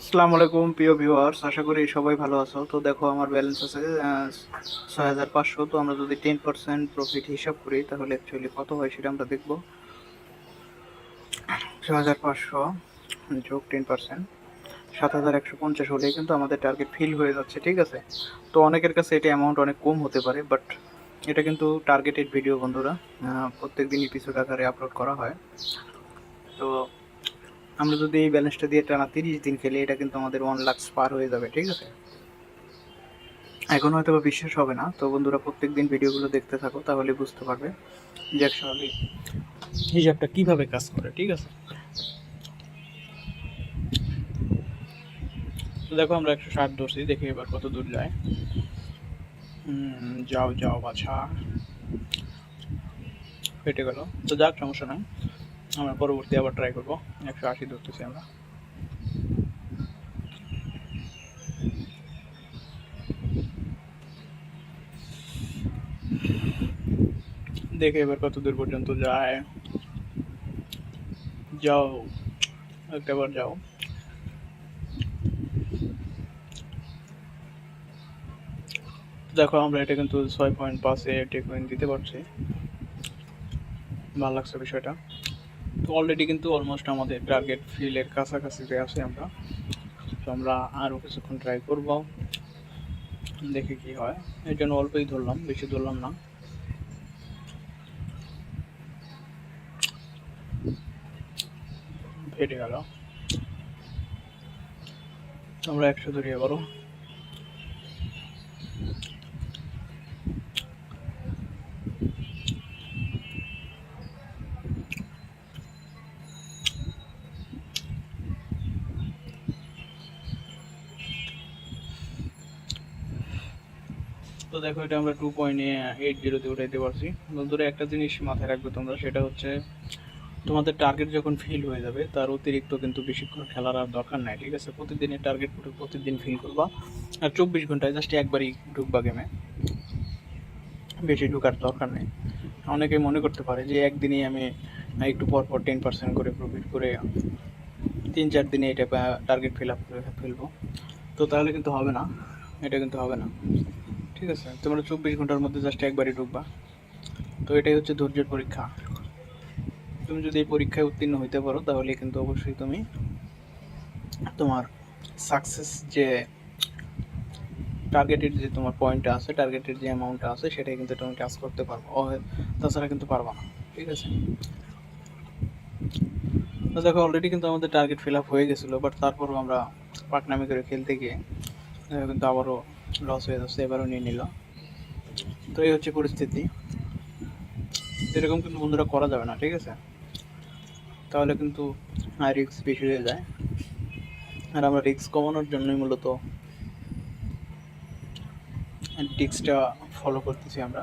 আসসালামু আলাইকুম, প্রিয় ভিউয়ার্স আশা করি সবাই ভালো আছো। তো দেখো, আমার ব্যালেন্স আছে ছয় হাজার পাঁচশো। তো আমরা যদি টেন পার্সেন্ট প্রফিট হিসাব করি, তাহলে অ্যাকচুয়ালি কত হয় সেটা আমরা দেখব। ছয় হাজার পাঁচশো যোগ টেন পার্সেন্ট সাত হাজার একশো পঞ্চাশ হলেই কিন্তু আমাদের টার্গেট ফিল হয়ে যাচ্ছে, ঠিক আছে? তো অনেকের কাছে এটা অ্যামাউন্ট অনেক কম হতে পারে বাট এটা কিন্তু টার্গেটেড ভিডিও বন্ধুরা। প্রত্যেক দিন এপিসোড আকারে আপলোড করা হয়। তো আমরা যদি এই ব্যালেন্সটা দিয়ে টানা তিরিশ দিন খেলি, এটা কিন্তু আমাদের ওয়ান লাক্স পার হয়ে যাবে, ঠিক আছে? এখন হয়তো বা বিশ্বাস হবে না, তো বন্ধুরা প্রত্যেক দিন ভিডিওগুলো দেখতে থাকো, তাহলে বুঝতে পারবে যে অ্যাকচুয়ালি হিসাবটা কীভাবে কাজ করে, ঠিক আছে? দেখো আমরা একশো ষাট ধরছি, দেখি এবার কত দূর যায়। যাও যাও, বাছা। কেটে গেল। তো যাক, সমস্যা নাই। আমরা পরবর্তী আবার ট্রাই করব। একশো আশি ধরতেছি আমরা। দেখে এবার কত দূর পর্যন্ত যায়। যাও, একটাবার যাও। দেখো আমরা এটা কিন্তু ছয় পয়েন্ট পাঁচে টেকমেন্ট দিতে পারছি। ভালো লাগছে বিষয়টা। অলরেডি কিন্তু অলমোস্ট আমাদের টার্গেট ফিলের কাছাকাছিতে আছি আমরা। তো আমরা আরও কিছুক্ষণ ট্রাই করব, দেখে কি হয়। এর জন্য অল্পই ধরলাম, বেশি ধরলাম না। ফেটে গেল। আমরা একশো ধরি এবারও দেখো, এটা আমরা টু পয়েন্ট এইট জিরোতে উঠাইতে পারছি। বন্ধুরা, একটা জিনিস মাথায় রাখবে তোমরা, সেটা হচ্ছে তোমাদের টার্গেট যখন ফিল হয়ে যাবে, তার অতিরিক্ত কিন্তু বেশিক্ষণ খেলার আর দরকার নাই, ঠিক আছে? প্রতিদিনের টার্গেট করে প্রতিদিন ফিল করবা। আর চব্বিশ ঘন্টায় জাস্ট একবারই ঢুকবা গেমে বেশি ঢুকার দরকার নেই। অনেকে মনে করতে পারে যে একদিনেই আমি একটু পর পর টেন পার্সেন্ট করে প্রফিট করে তিন চার দিনে এটা টার্গেট ফিল আপ করে ফেলব। তো তাহলে কিন্তু হবে না, এটা কিন্তু হবে না। ঠিক আছে, তোমরা চব্বিশ ঘণ্টার মধ্যে জাস্ট একবারই ঢুকবা। তো এটাই হচ্ছে ধৈর্যের পরীক্ষা। তুমি যদি এই পরীক্ষায় উত্তীর্ণ হইতে পারো, তাহলে কিন্তু অবশ্যই তুমি তোমার সাকসেস যে টার্গেটেড যে তোমার পয়েন্টটা আছে টার্গেটেড যে অ্যামাউন্টটা আছে, সেটাই কিন্তু তুমি কাজ করতে পারব। তাছাড়া কিন্তু পারবা না। ঠিক আছে? তো দেখো অলরেডি কিন্তু আমাদের টার্গেট ফিল আপ হয়ে গেছিল বাট তারপরও আমরা পাকনামি করে খেলতে গিয়ে কিন্তু আবারও লস হয়ে যাচ্ছে, এবারও নিয়ে নিল। তো এই হচ্ছে পরিস্থিতি। এরকম কিন্তু বন্ধুরা করা যাবে না, ঠিক আছে? তাহলে কিন্তু রিক্স বেশি হয়ে যায়। আর আমরা রিক্স কমানোর জন্যই মূলত টিক্সটা ফলো করতেছি আমরা।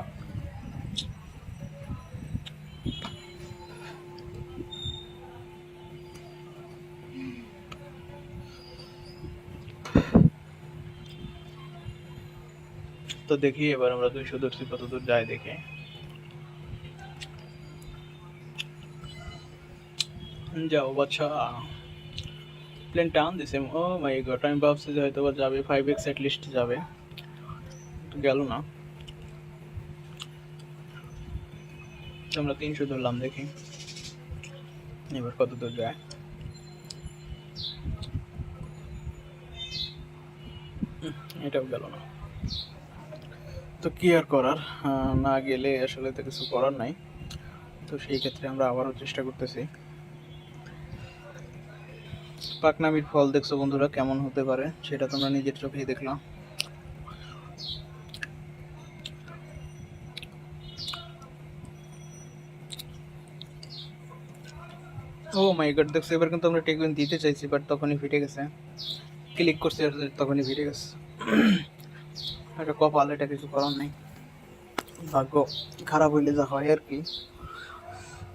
তো দেখি, এবার আমরা দুইশো ধরছি, কত দূর যায় দেখে। যাও, বাচ্চা। প্লেন টান দিছে। ও মাই গড আমি ভাবছি যে হয়তো যাবে ফাইভ এক্স লিস্ট যাবে। গেল না। আমরা তিনশো ধরলাম, দেখি। এবার কত দূর যায়। এটাও গেল না। তো কি আর করার? না গেলে আসলে তো কিছু করার নাই। তো সেই ক্ষেত্রে আমরা আবারও চেষ্টা করতেছি। পাকনামির ফল দেখছ বন্ধুরা, কেমন হতে পারে সেটা তোমরা নিজের চোখেই দেখলাম ও মাই গড, দেখছ, এবার কিন্তু আমরা টেকউইন দিতে চাইছি বাট তখনই ফিটে গেছে। ক্লিক করছি তখনই ফিটে গেছে। এটা কপাল, এটা কিছু করার নেই। ভাগ্য খারাপ হইলে যা হয় আর কি।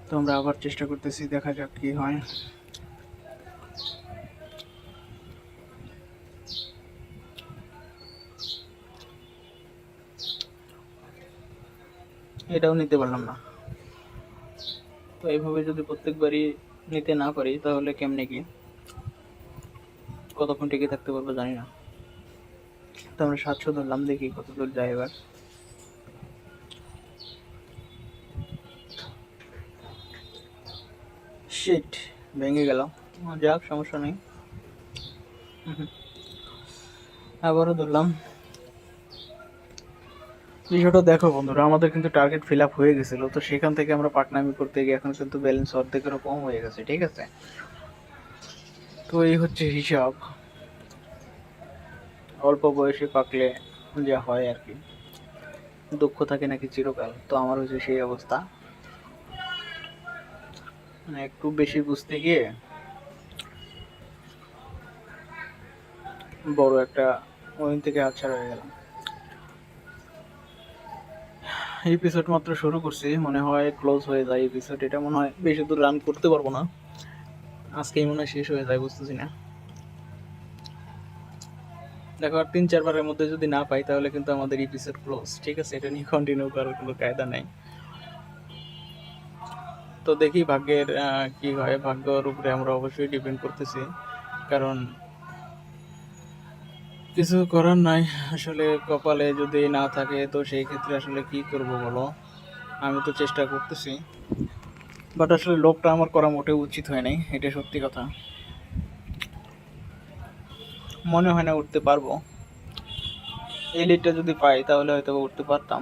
তো আমরা আবার চেষ্টা করতেছি, দেখা যাক কি হয়। এটাও নিতে পারলাম না। তো এইভাবে যদি প্রত্যেকবারই নিতে না পারি, তাহলে কেমনে কি? কতক্ষণ টিকে থাকতে পারব জানি না। তো আমরা সাতশো ধরলাম, দেখি কত দূর যায় এবার। ভেঙে গেল। যাক, সমস্যা নেই। আবারও ধরলাম। বিষয়টা দেখো বন্ধুরা, আমাদের কিন্তু টার্গেট ফিল আপ হয়ে গেছিল, তো সেখান থেকে আমরা পাটনামি করতে গিয়ে এখন কিন্তু ব্যালেন্স অর্ধেকেরও কম হয়ে গেছে, ঠিক আছে? তো এই হচ্ছে হিসাব। অল্প বয়সে পাকলে যা হয় আর কি। দুঃখ থাকে নাকি চিরকাল, তো আমার হচ্ছে সেই অবস্থা। মানে একটু বেশি বুঝতে গিয়ে বড় একটা ওইন থেকে হাতছাড়া হয়ে গেলাম। এপিসোড মাত্র শুরু করছি, মনে হয় ক্লোজ হয়ে যায় এপিসোড এটা মনে হয় বেশি দূর রান করতে পারব না। আজকেই মনে হয় শেষ হয়ে যায়, বুঝতেছি না। দেখো, আর তিন চারবারের মধ্যে যদি না পাই, তাহলে কিন্তু আমাদের এপিসোড ক্লোজ ঠিক আছে? এটা নিয়ে কন্টিনিউ করার কোনো কায়দা নাই। তো দেখি ভাগ্যের কি হয়। ভাগ্যর উপরে আমরা অবশ্যই ডিপেন্ড করতেছি। কারণ কিছু করার নাই। আসলে কপালে যদি না থাকে, তো সেই ক্ষেত্রে আসলে কি করব বলো? আমি তো চেষ্টা করতেছি। বাট আসলে লোকটা আমার করা মোটেও উচিত হয় নাই। এটা সত্যি কথা। মনে হয় না উঠতে পারব। এই লিডটা যদি পাই, তাহলে হয়তো উঠতে পারতাম।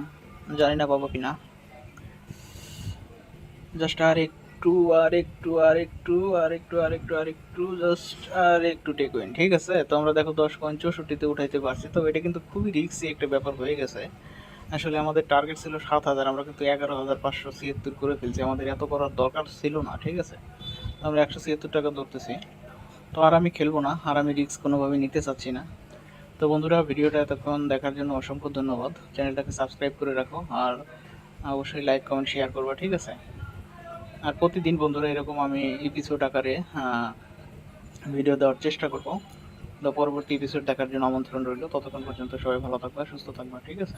জানি না পাবো কিনা। জাস্ট আর একটু আর একটু আর একটু আর একটু আর একটু আর একটু জাস্ট আর একটু টেক উইন ঠিক আছে? তো আমরা দেখো দশ পয়েন্ট চৌষট্টিতে উঠাইতে পারছি। তো এটা কিন্তু খুবই রিস্কি একটা ব্যাপার হয়ে গেছে। আসলে আমাদের টার্গেট ছিল সাত হাজার, আমরা কিন্তু এগারো হাজার পাঁচশো ছিয়াত্তর করে ফেলছি। আমাদের এত করার দরকার ছিল না, ঠিক আছে? আমরা একশো ছিয়াত্তর টাকা ধরতেছি। তো আর আমি খেলব না, আর আমি রিস্ক কোনোভাবে নিতে চাচ্ছি না। তো বন্ধুরা, ভিডিওটা এতক্ষণ দেখার জন্য অসংখ্য ধন্যবাদ। চ্যানেলটাকে সাবস্ক্রাইব করে রাখো, আর অবশ্যই লাইক কমেন্ট শেয়ার করবা, ঠিক আছে? আর প্রতিদিন বন্ধুরা, এরকম আমি এপিসোড আকারে ভিডিও দেওয়ার চেষ্টা করব। তো পরবর্তী এপিসোড দেখার জন্য আমন্ত্রণ রইল। ততক্ষণ পর্যন্ত সবাই ভালো থাকবে, সুস্থ থাকবে, ঠিক আছে?